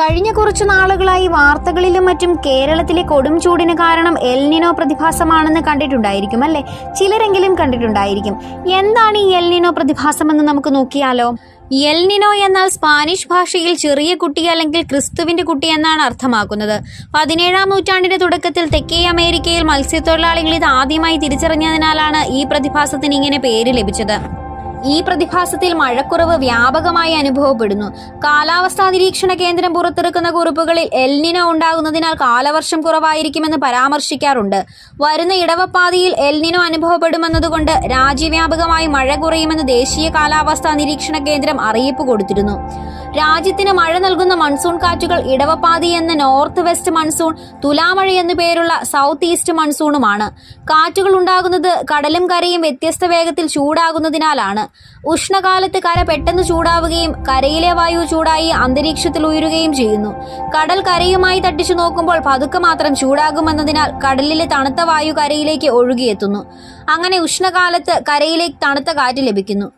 കഴിഞ്ഞ കുറച്ചു നാളുകളായി വാർത്തകളിലും മറ്റും കേരളത്തിലെ കൊടും ചൂടിന് കാരണം എൽനിനോ പ്രതിഭാസമാണെന്ന് കണ്ടിട്ടുണ്ടായിരിക്കും അല്ലെ? ചിലരെങ്കിലും കണ്ടിട്ടുണ്ടായിരിക്കും. എന്താണ് ഈ എൽനിനോ പ്രതിഭാസമെന്ന് നമുക്ക് നോക്കിയാലോ? എൽനിനോ എന്നാൽ സ്പാനിഷ് ഭാഷയിൽ ചെറിയ കുട്ടി അല്ലെങ്കിൽ ക്രിസ്തുവിന്റെ കുട്ടി എന്നാണ് അർത്ഥമാക്കുന്നത്. പതിനേഴാം നൂറ്റാണ്ടിന്റെ തുടക്കത്തിൽ തെക്കേ അമേരിക്കയിൽ മത്സ്യത്തൊഴിലാളികൾ ഇത് ആദ്യമായി തിരിച്ചറിഞ്ഞതിനാലാണ് ഈ പ്രതിഭാസത്തിന് ഇങ്ങനെ പേര് ലഭിച്ചത്. ഈ പ്രതിഭാസത്തിൽ മഴക്കുറവ് വ്യാപകമായി അനുഭവപ്പെടുന്നു. കാലാവസ്ഥാ നിരീക്ഷണ കേന്ദ്രം പുറത്തിറക്കുന്ന കുറിപ്പുകളിൽ എൽനിനോ ഉണ്ടാകുന്നതിനാൽ കാലവർഷം കുറവായിരിക്കുമെന്ന് പരാമർശിക്കാറുണ്ട്. വരുന്ന ഇടവപ്പാതിയിൽ എൽനിനോ അനുഭവപ്പെടുമെന്നതുകൊണ്ട് രാജ്യവ്യാപകമായി മഴ കുറയുമെന്ന് ദേശീയ കാലാവസ്ഥാ നിരീക്ഷണ കേന്ദ്രം അറിയിപ്പ് കൊടുത്തിരുന്നു. രാജ്യത്തിന് മഴ നൽകുന്ന മൺസൂൺ കാറ്റുകൾ ഇടവപ്പാതി എന്ന നോർത്ത് വെസ്റ്റ് മൺസൂൺ തുലാമഴ എന്നു പേരുള്ള സൗത്ത് ഈസ്റ്റ് മൺസൂണുമാണ്. കാറ്റുകൾ ഉണ്ടാകുന്നത് കടലും കരയും വ്യത്യസ്ത വേഗത്തിൽ ചൂടാകുന്നതിനാലാണ്. ഉഷ്ണകാലത്ത് കര പെട്ടെന്ന് ചൂടാവുകയും കരയിലെ വായു ചൂടായി അന്തരീക്ഷത്തിൽ ഉയരുകയും ചെയ്യുന്നു. കടൽ കരയുമായി തട്ടിച്ചു നോക്കുമ്പോൾ പതുക്കെ മാത്രം ചൂടാകുമെന്നതിനാൽ കടലിലെ തണുത്ത വായു കരയിലേക്ക് ഒഴുകിയെത്തുന്നു. അങ്ങനെ ഉഷ്ണകാലത്ത് കരയിലേക്ക് തണുത്ത കാറ്റ് ലഭിക്കുന്നു.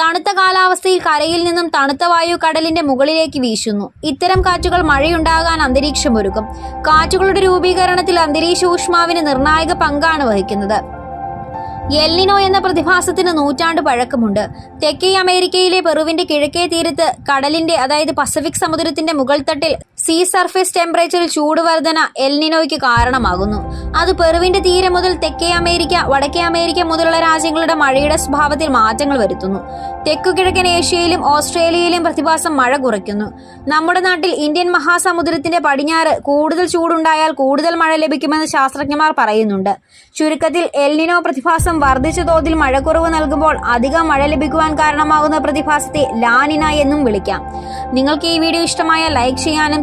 തണുത്ത കാലാവസ്ഥയിൽ കരയിൽ നിന്നും തണുത്ത വായു കടലിന്റെ മുകളിലേക്ക് വീശുന്നു. ഇത്തരം കാറ്റുകൾ മഴയുണ്ടാകാൻ അന്തരീക്ഷമൊരുക്കും. കാറ്റുകളുടെ രൂപീകരണത്തിൽ അന്തരീക്ഷ ഊഷ്മാവിന് നിർണായക പങ്കാണ് വഹിക്കുന്നത്. എൽനിനോ എന്ന പ്രതിഭാസത്തിന് നൂറ്റാണ്ട് പഴക്കമുണ്ട്. തെക്കേ അമേരിക്കയിലെ പെറുവിന്റെ കിഴക്കേ തീരത്ത് കടലിന്റെ അതായത് പസഫിക് സമുദ്രത്തിന്റെ മുകൾ തട്ടിൽ സീ സർഫേസ് ടെമ്പറേച്ചറിൽ ചൂട് വർധന എൽനിനോയ്ക്ക് കാരണമാകുന്നു. അത് പെറുവിന്റെ തീരം മുതൽ തെക്കേ അമേരിക്ക വടക്കേ അമേരിക്ക മുതലുള്ള രാജ്യങ്ങളുടെ മഴയുടെ സ്വഭാവത്തിൽ മാറ്റങ്ങൾ വരുത്തുന്നു. തെക്കു കിഴക്കൻ ഏഷ്യയിലും ഓസ്ട്രേലിയയിലും പ്രതിഭാസം മഴ കുറയ്ക്കുന്നു. നമ്മുടെ നാട്ടിൽ ഇന്ത്യൻ മഹാസമുദ്രത്തിന്റെ പടിഞ്ഞാറ് കൂടുതൽ ചൂടുണ്ടായാൽ കൂടുതൽ മഴ ലഭിക്കുമെന്ന് ശാസ്ത്രജ്ഞന്മാർ പറയുന്നുണ്ട്. ചുരുക്കത്തിൽ എൽനിനോ പ്രതിഭാസം വർദ്ധിച്ച തോതിൽ മഴക്കുറവ് നൽകുമ്പോൾ അധികം മഴ ലഭിക്കുവാൻ കാരണമാകുന്ന പ്രതിഭാസത്തെ ലാനിന എന്നും വിളിക്കാം. നിങ്ങൾക്ക് ഈ വീഡിയോ ഇഷ്ടമായ ലൈക്ക് ചെയ്യാനും